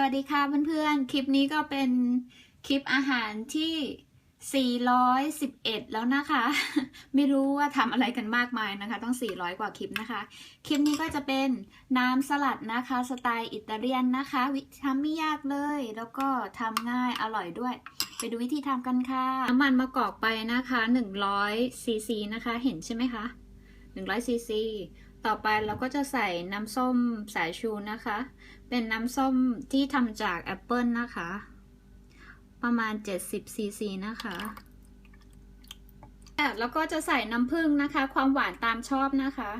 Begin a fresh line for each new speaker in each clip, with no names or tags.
สวัสดีค่ะเพื่อนๆ คลิปนี้ก็เป็นคลิปอาหารที่ 411 แล้วนะคะ ไม่รู้ว่าทำอะไรกันมากมายนะคะ ต้อง 400 กว่าคลิปนะคะ คลิปนี้ก็จะเป็นน้ำสลัดนะคะ สไตล์อิตาเลียนนะคะวิธีทำไม่ยากเลย แล้วก็ทำง่ายอร่อยด้วย ไปดูวิธีทำกันค่ะ น้ำมันมะกอกไปนะคะ 100ซีซีนะคะ เห็นใช่ไหมคะ100ซีซี ต่อไปเราก็จะใส่น้ำส้มสายชูนะคะ เป็นน้ำส้มที่ทำจากแอปเปิลนะคะ ประมาณ 70ซีซีนะคะแล้วก็จะใส่น้ำผึ้งนะคะ ความหวานตามชอบนะคะ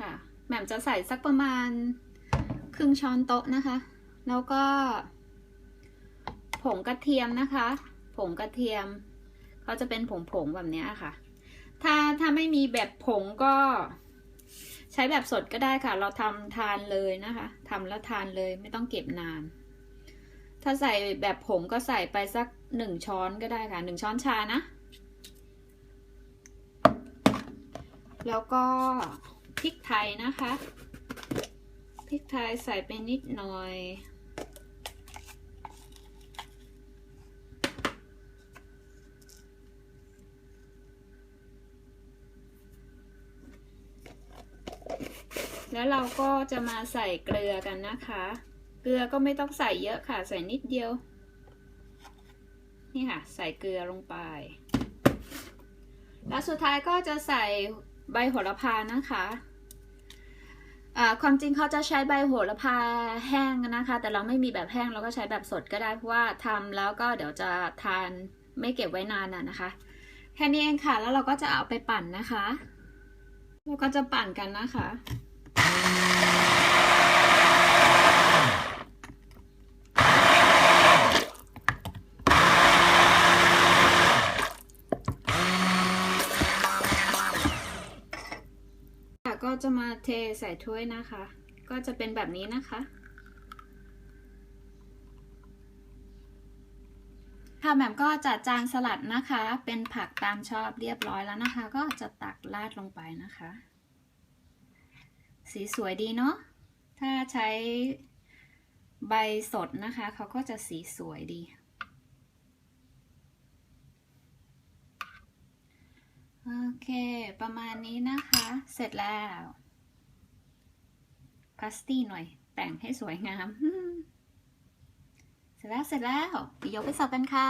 ค่ะแหม่มจะใส่สักประมาณครึ่งช้อนโต๊ะนะคะ แล้วก็ ผงกระเทียมนะคะ ผงกระเทียมเขาจะเป็นผงๆแบบนี้ค่ะ ถ้าถ้าไม่มีแบบผงก็ ใช้แบบสดก็ได้ค่ะ เราทำทานเลยนะคะทำแล้วทานเลยไม่ต้องเก็บนาน ถ้าใส่แบบผงก็ใส่ไปสักหนึ่งช้อนก็ได้ค่ะหนึ่งช้อนชานะ แล้วก็พริกไทยนะคะพริกไทยใส่ไปนิดหน่อย แล้วเราก็จะมาใส่เกลือกันนะคะ เกลือก็ไม่ต้องใส่เยอะค่ะ ใส่นิดเดียว นี่ค่ะ ใส่เกลือลงไป แล้วสุดท้ายก็จะใส่ใบโหระพานะคะความจริงเขาจะใช้ใบโหระพาแห้งนะคะ แต่เราไม่มีแบบแห้งเราก็ใช้แบบสดก็ได้เพราะว่าทำแล้วก็เดี๋ยวจะทานไม่เก็บไว้นานน่ะนะคะ แค่นี้เองค่ะ แล้วเราก็จะเอาไปปั่นนะคะ เราก็จะปั่นกันนะคะ ก็ จะมาเทใส่ถ้วยนะคะ ก็จะเป็นแบบนี้นะคะ ค่ะแหม่มก็จัดจานสลัดนะคะ เป็นผักตามชอบเรียบร้อยแล้วนะคะ ก็จะตักราดลงไปนะคะ สีสวยดีเนาะ ถ้าใช้ใบสดนะคะ เขาก็จะสีสวยดีโอเค ประมาณนี้นะคะ เสร็จแล้วพาสตี้หน่อย แต่งให้สวยงาม เสร็จแล้วเสร็จแล้วไปยกไปสอบกันค่ะ